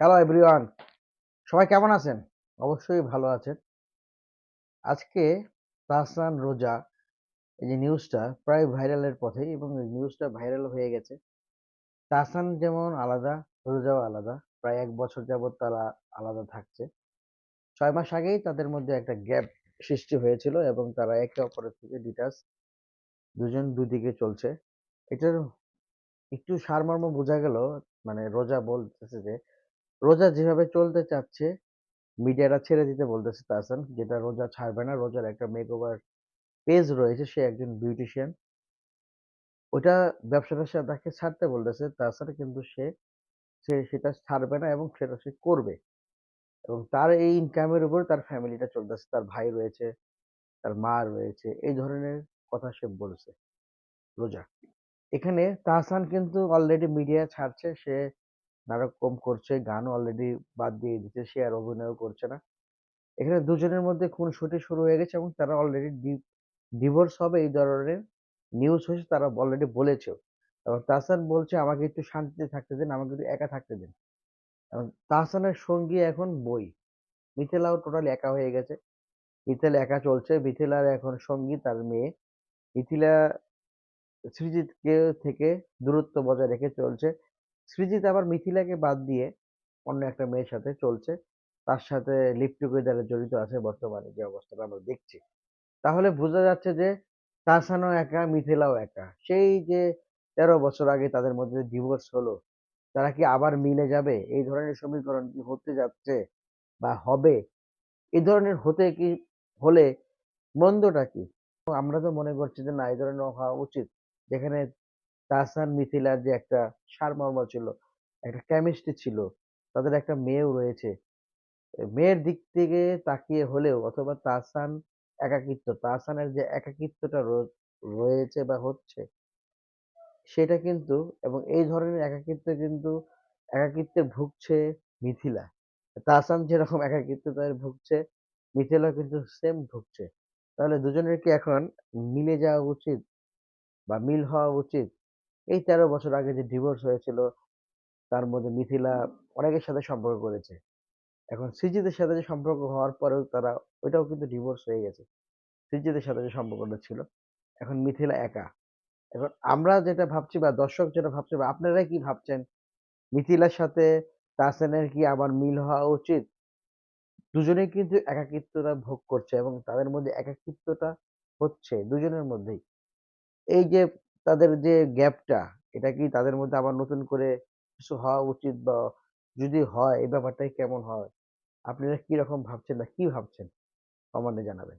Hello everyone সবাই কেমন আছেন? অবশ্যই ভালো আছেন। আজকে তাহসান রোজা, এই যে নিউজটা প্রায় ভাইরালের পথে এবং নিউজটা ভাইরাল হয়ে গেছে। তাহসান যেমন আলাদা, রোজাও আলাদা। প্রায় এক বছর যাবত তারা আলাদা থাকছে। ছয় মাস আগেই তাদের মধ্যে একটা গ্যাপ সৃষ্টি হয়েছিল এবং তারা একে অপরের থেকে ডিটাস দুজন দুদিকে চলছে। এটার একটু সারমর্ম বোঝা গেল মানে রোজা বলতেছে যে রোজা যেভাবে চলতে চাচ্ছে মিডিয়ারা ছেড়ে দিতে বলতেছে তাহসান, যেটা রোজা ছাড়বে না, রোজার একটা মেক ওভার পেজ রয়েছে, সে একজন বিউটিশিয়ান ওটা ব্যবসাটা সে তাকে ছাড়তে বলতেছে তাছাড়া কিন্তু সে সে সেটা ছাড়বে না এবং সেটা সে করবে। এবং তার এই ইনকামের উপর তার ফ্যামিলিটা চলতেছে, তার ভাই রয়েছে, তার মা রয়েছে, এই ধরনের কথা সে বলছে রোজা। এখানে তাহসান কিন্তু অলরেডি মিডিয়া ছাড়ছে, সে নাটক কম করছে, গান অলরেডি বাদ দিয়ে দিচ্ছে, সে আর অভিনয় করছে না। এখানে দুজনের মধ্যে খুনসুটি শুরু হয়ে গেছে এবং তারা অলরেডি ডিভোর্স হবে এই ধরনের নিউজ হয়েছে, তারা অলরেডি বলেছে এবং তাহসান বলছে, আমাকে একটু শান্তিতে থাকতে দিন, আমাকে একটু একা থাকতে দিন। এবং তাহসানের সঙ্গী এখন বই। মিথিলাও টোটালি একা হয়ে গেছে। মিথিলা একা চলছে। মিথিলার এখন সঙ্গী তার মেয়ে। মিথিলা সৃজিতকে থেকে দূরত্ব বজায় রেখে চলছে। সৃজিত আবার মিথিলাকে বাদ দিয়ে অন্য একটা মেয়ের সাথে চলছে। তার সাথে লিপ টুগেদারে জড়িত আছে বর্তমানে যে অবস্থাটা আমরা দেখছি। তাহলে বোঝা যাচ্ছে যে তাহসানও একা, মিথিলাও একা। সেই যে তেরো বছর আগে তাদের মধ্যে ডিভোর্স হলো, তারা কি আবার মিলে যাবে? এই ধরনের সমীকরণ কি হতে যাচ্ছে বা হবে? এই ধরনের হতে কি, হলে মন্দটা কি? আমরা তো মনে করছি যে না, এই ধরনের হওয়া উচিত। যেখানে তাহসান মিথিলার যে একটা সারমর্ম ছিল, একটা কেমিস্ট্রি ছিল, তাদের একটা মেয়েও রয়েছে। মেয়ের দিক থেকে তাকিয়ে হলেও অথবা তাহসান একাকিত্ব তাহসানের যে একাকিত্বটা রয়েছে বা হচ্ছে, সেটা কিন্তু এবং এই ধরনের একাকিত্ব কিন্তু একাকিত্বে ভুগছে মিথিলা তাহসান যেরকম একাকিত্ব একাকিত্বতায় ভুগছে মিথিলা কিন্তু সেম ভুগছে। তাহলে দুজনের কি এখন মিলে যাওয়া উচিত বা মিল হওয়া উচিত? এই তেরো বছর আগে যে ডিভোর্স হয়েছিল, তার মধ্যে মিথিলা অনেকের সাথে সম্পর্ক করেছে। এখন সৃজিতের সাথে যে সম্পর্ক হওয়ার পরেও তারা, ওইটাও কিন্তু ডিভোর্স হয়ে গেছে। সৃজিতের সাথে যে সম্পর্কটা ছিল, এখন মিথিলা একা। এখন আমরা যেটা ভাবছি বা দর্শক যেটা ভাবছে বা আপনারা কি ভাবছেন, মিথিলার সাথে তাসেনের কি আবার মিল হওয়া উচিত? দুজনেই কিন্তু একাকিত্বটা ভোগ করছে এবং তাদের মধ্যে একাকিত্বটা হচ্ছে দুজনের মধ্যেই। এই যে তাদের যে গ্যাপটা এটা কি তাদের মধ্যে আবার নতুন করে কিছু হওয়া উচিত বা যদি হয়, এই ব্যাপারটাই কেমন হয়? আপনারা কি রকম ভাবছেন বা কি ভাবছেন? কমেন্টে জানাবেন।